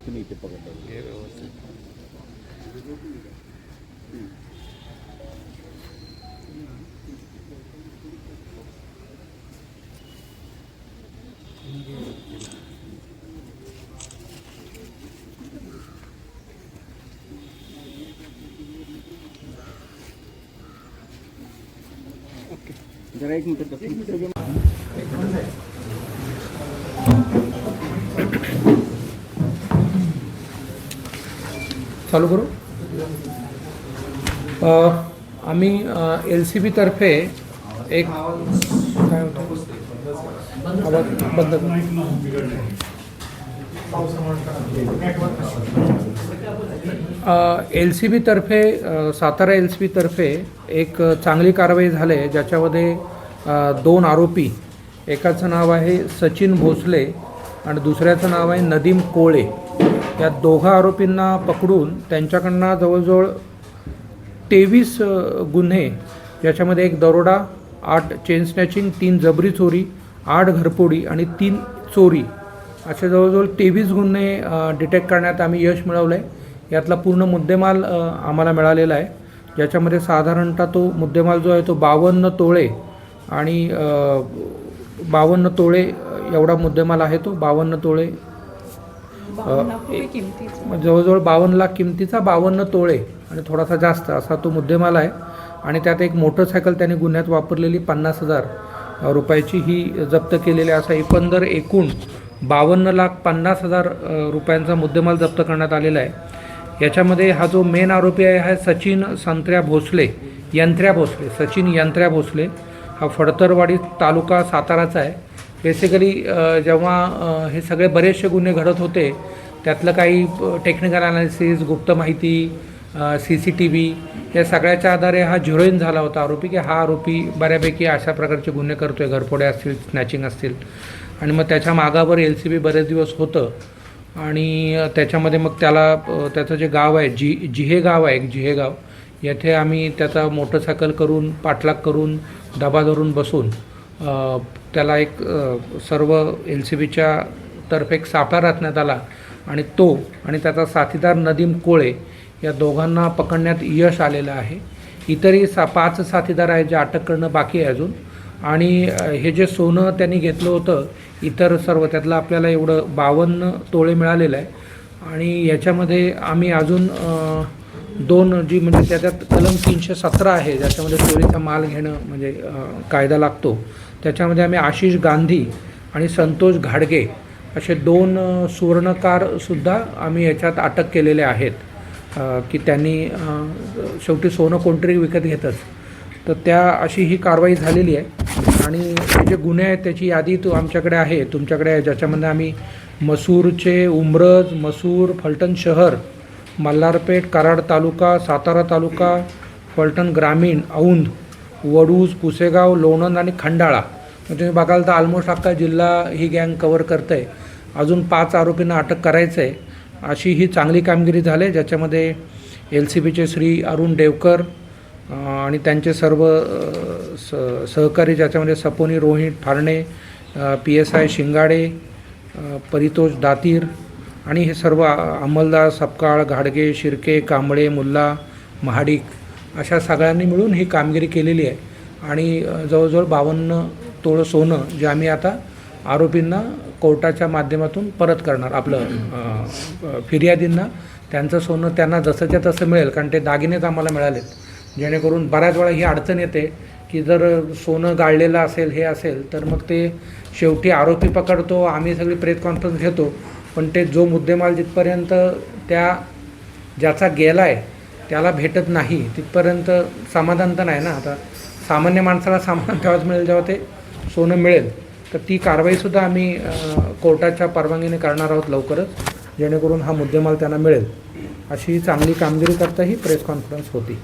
तुम्ही इथे जरा एक मिनिट चालू करू? आम्ही एल सी बीतर्फे एक काय होतं? आवाज बंद एल सी बीतर्फे सातारा एल सी बीतर्फे एक चांगली कारवाई झाली आहे ज्याच्यामध्ये दोन आरोपी एकाचं नाव आहे सचिन भोसले आणि दुसऱ्याचं नाव आहे नदीम कोळे. या दोघा आरोपींना पकडून त्यांच्याकडनं जवळजवळ तेवीस गुन्हे ज्याच्यामध्ये एक दरोडा आठ चेन स्नॅचिंग तीन जबरी चोरी आठ घरपोडी आणि तीन चोरी असे जवळजवळ तेवीस गुन्हे डिटेक्ट करण्यात आम्ही यश मिळवलं आहे यातला पूर्ण मुद्देमाल आम्हाला मिळालेला आहे. ज्याच्यामध्ये साधारणतः तो मुद्देमाल जो आहे तो बावन्न तोळे आणि बावन्न तोळे एवढा मुद्देमाल आहे तो. बावन्न तोळे जवळजवळ बावन्न लाख किमतीचा बावन्न तोळे आणि थोडासा जास्त असा तो मुद्देमाल आहे. आणि त्यात एक मोटरसायकल त्याने गुन्ह्यात वापरलेली पन्नास हजार रुपयाची ही जप्त केलेली आहे. असा एकंदर एकूण बावन्न लाख पन्नास हजार रुपयांचा मुद्देमाल जप्त करण्यात आलेला आहे. याच्यामध्ये हा जो मेन आरोपी आहे हा सचिन संत्र्या भोसले यंत्र्या भोसले सचिन यंत्र्या भोसले. हा फडतरवाडी तालुका साताराचा आहे. बेसिकली जेव्हा हे सगळे बरेचसे गुन्हे घडत होते त्यातलं काही टेक्निकल अनालिसिस गुप्त माहिती सी सी टी व्ही या सगळ्याच्या आधारे हा झिरोईन झाला होता आरोपी की हा आरोपी बऱ्यापैकी अशा प्रकारचे गुन्हे करतो आहे घरफोड्या असतील स्नॅचिंग असतील. आणि मग त्याच्या मागावर एल सी बी बरेच दिवस होतं. आणि त्याच्यामध्ये मग त्याला त्याचं जे गाव आहे जी जिहे गाव आहे जिहे गाव येथे आम्ही त्याचा मोटरसायकल करून पाठलाग करून डबा धरून बसून त्याला एक सर्व एल सी बीच्या तर्फे एक सापळा राखण्यात आला आणि तो आणि त्याचा साथीदार नदीम कोळे या दोघांना पकडण्यात यश आलेलं आहे. इतरही सा पाच साथीदार आहेत जे अटक करणं बाकी आहे अजून. आणि हे जे सोनं त्यांनी घेतलं होतं इतर सर्व त्यातलं आपल्याला एवढं बावन्न तोळे मिळालेलं आहे. आणि याच्यामध्ये आम्ही अजून दोन जी म्हणजे त्याच्यात कलम तीनशे सतरा आहे ज्याच्यामध्ये चोरीचा माल घेणं म्हणजे कायदा लागतो. त्याच्यामध्ये आम्ही आशिष गांधी आणि संतोष घाडगे असे दोन सुवर्णकारसुद्धा आम्ही याच्यात अटक केलेले आहेत. की त्यांनी शेवटी सोनं कोणतरी विकत घेतच. तर त्या अशी ही कारवाई झालेली आहे. आणि हे जे गुन्हे आहेत त्याची यादी तो आमच्याकडे आहे. तुमच्याकडे आहे ज्याच्यामध्ये आम्ही मसूरचे उमरज मसूर फलटण शहर मल्हारपेठ कराड तालुका सातारा तालुका फलटण ग्रामीण औंध वडूज पुसेगाव लोणंद आणि खंडाळा. तुम्ही बघाल तर ऑलमोस्ट अख्खा जिल्हा ही गँग कवर करते आहे अजून पाच आरोपींना अटक करायचं आहे अशी ही चांगली कामगिरी झाली आहे, ज्याच्यामध्ये एल सी बीचे श्री अरुण देवकर आणि त्यांचे सर्व स सहकारी ज्याच्यामध्ये सपोनी Rohit Pharne P S I Shingade Paritosh Datir आणि हे सर्व अंमलदार सपकाळ घाडगे शिर्के कांबळे मुल्ला महाडिक अशा सगळ्यांनी मिळून ही कामगिरी केलेली आहे. आणि जवळजवळ बावन्न तोळं सोनं जे आम्ही आता आरोपींना कोर्टाच्या माध्यमातून परत करणार आपलं फिर्यादींना त्यांचं सोनं त्यांना जसंच्या तसं मिळेल कारण ते दागिनेच आम्हाला मिळालेत. जेणेकरून बऱ्याच वेळा ही अडचण येते की जर सोनं गाळलेलं असेल हे असेल तर मग ते शेवटी आरोपी पकडतो आम्ही सगळी प्रेस कॉन्फरन्स घेतो. पण ते जो मुद्देमाल जिथपर्यंत त्या ज्याचा गेला आहे त्याला भेटत नाही तिथपर्यंत समाधान तर नाही ना. आता सामान्य माणसाला सामान तेव्हाच मिळेल जेव्हा ते सोनं मिळेल तर ती कारवाईसुद्धा आम्ही कोर्टाच्या परवानगीने करणार आहोत लवकरच जेणेकरून हा मुद्देमाल त्यांना मिळेल. अशी चांगली कामगिरी करता ही प्रेस कॉन्फरन्स होती.